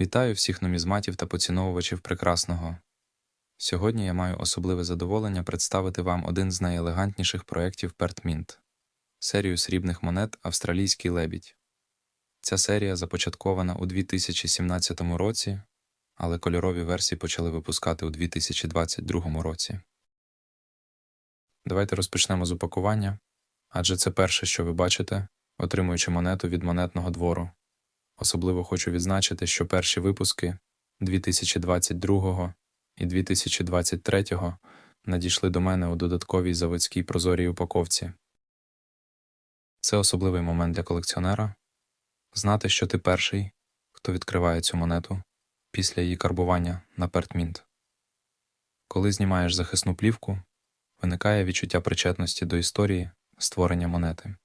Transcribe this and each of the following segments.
Вітаю всіх нумізматів та поціновувачів прекрасного. Сьогодні я маю особливе задоволення представити вам один з найелегантніших проєктів Пертмінт серію срібних монет Австралійський лебідь. Ця серія започаткована у 2017 році, але кольорові версії почали випускати у 2022 році. Давайте розпочнемо з упакування, адже це перше, що ви бачите, отримуючи монету від монетного двору. Особливо хочу відзначити, що перші випуски 2022 і 2023 надійшли до мене у додатковій заводській прозорій упаковці. Це особливий момент для колекціонера знати, що ти перший, хто відкриває цю монету після її карбування на пертмінт. Коли знімаєш захисну плівку, виникає відчуття причетності до історії створення монети.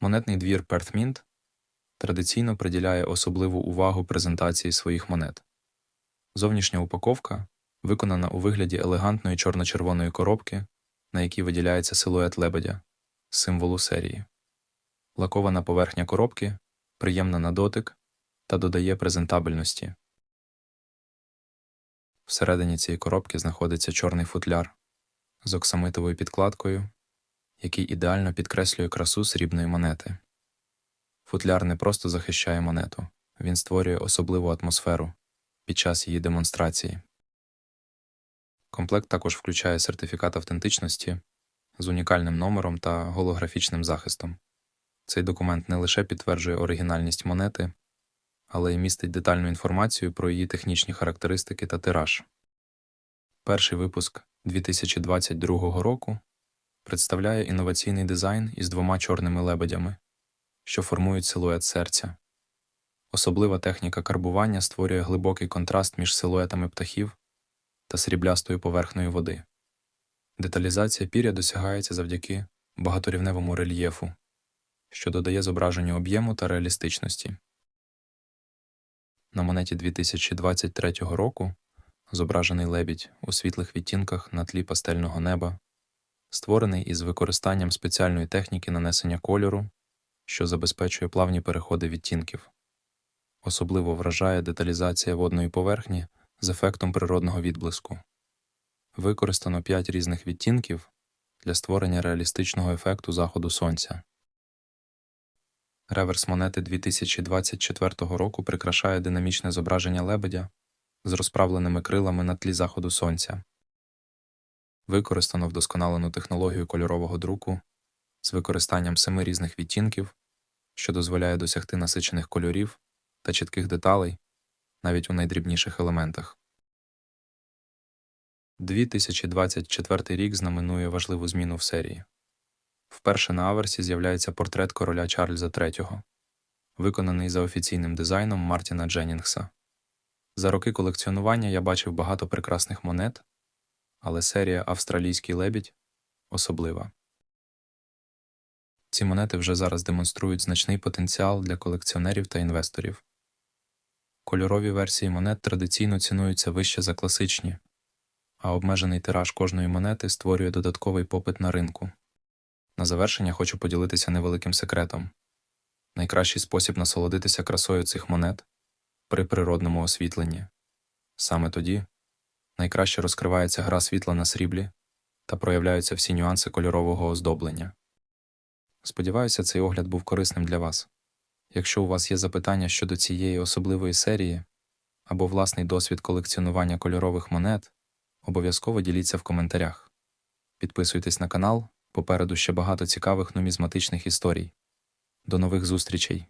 Монетний двір Пертмінт традиційно приділяє особливу увагу презентації своїх монет. Зовнішня упаковка виконана у вигляді елегантної чорно-червоної коробки, на якій виділяється силует лебедя, символу серії. Лакована поверхня коробки приємна на дотик та додає презентабельності. Всередині цієї коробки знаходиться чорний футляр з оксамитовою підкладкою, який ідеально підкреслює красу срібної монети. Футляр не просто захищає монету, він створює особливу атмосферу під час її демонстрації. Комплект також включає сертифікат автентичності з унікальним номером та голографічним захистом. Цей документ не лише підтверджує оригінальність монети, але й містить детальну інформацію про її технічні характеристики та тираж. Перший випуск 2022 року представляє інноваційний дизайн із двома чорними лебедями, що формують силует серця. Особлива техніка карбування створює глибокий контраст між силуетами птахів та сріблястою поверхнею води. Деталізація пір'я досягається завдяки багаторівневому рельєфу, що додає зображенню об'єму та реалістичності. На монеті 2023 року зображений лебідь у світлих відтінках на тлі пастельного неба, створений із використанням спеціальної техніки нанесення кольору, що забезпечує плавні переходи відтінків. Особливо вражає деталізація водної поверхні з ефектом природного відблиску. Використано 5 різних відтінків для створення реалістичного ефекту заходу сонця. Реверс монети 2024 року прикрашає динамічне зображення лебедя з розправленими крилами на тлі заходу сонця. Використано вдосконалену технологію кольорового друку з використанням семи різних відтінків, що дозволяє досягти насичених кольорів та чітких деталей навіть у найдрібніших елементах. 2024 рік знаменує важливу зміну в серії. Вперше на аверсі з'являється портрет короля Чарльза III, виконаний за офіційним дизайном Мартіна Дженнінгса. За роки колекціонування я бачив багато прекрасних монет, але серія Австралійський лебідь особлива. Ці монети вже зараз демонструють значний потенціал для колекціонерів та інвесторів. Кольорові версії монет традиційно цінуються вище за класичні, а обмежений тираж кожної монети створює додатковий попит на ринку. На завершення хочу поділитися невеликим секретом. Найкращий спосіб насолодитися красою цих монет при природному освітленні. Саме тоді найкраще розкривається гра світла на сріблі та проявляються всі нюанси кольорового оздоблення. Сподіваюся, цей огляд був корисним для вас. Якщо у вас є запитання щодо цієї особливої серії або власний досвід колекціонування кольорових монет, обов'язково діліться в коментарях. Підписуйтесь на канал, попереду ще багато цікавих нумізматичних історій. До нових зустрічей!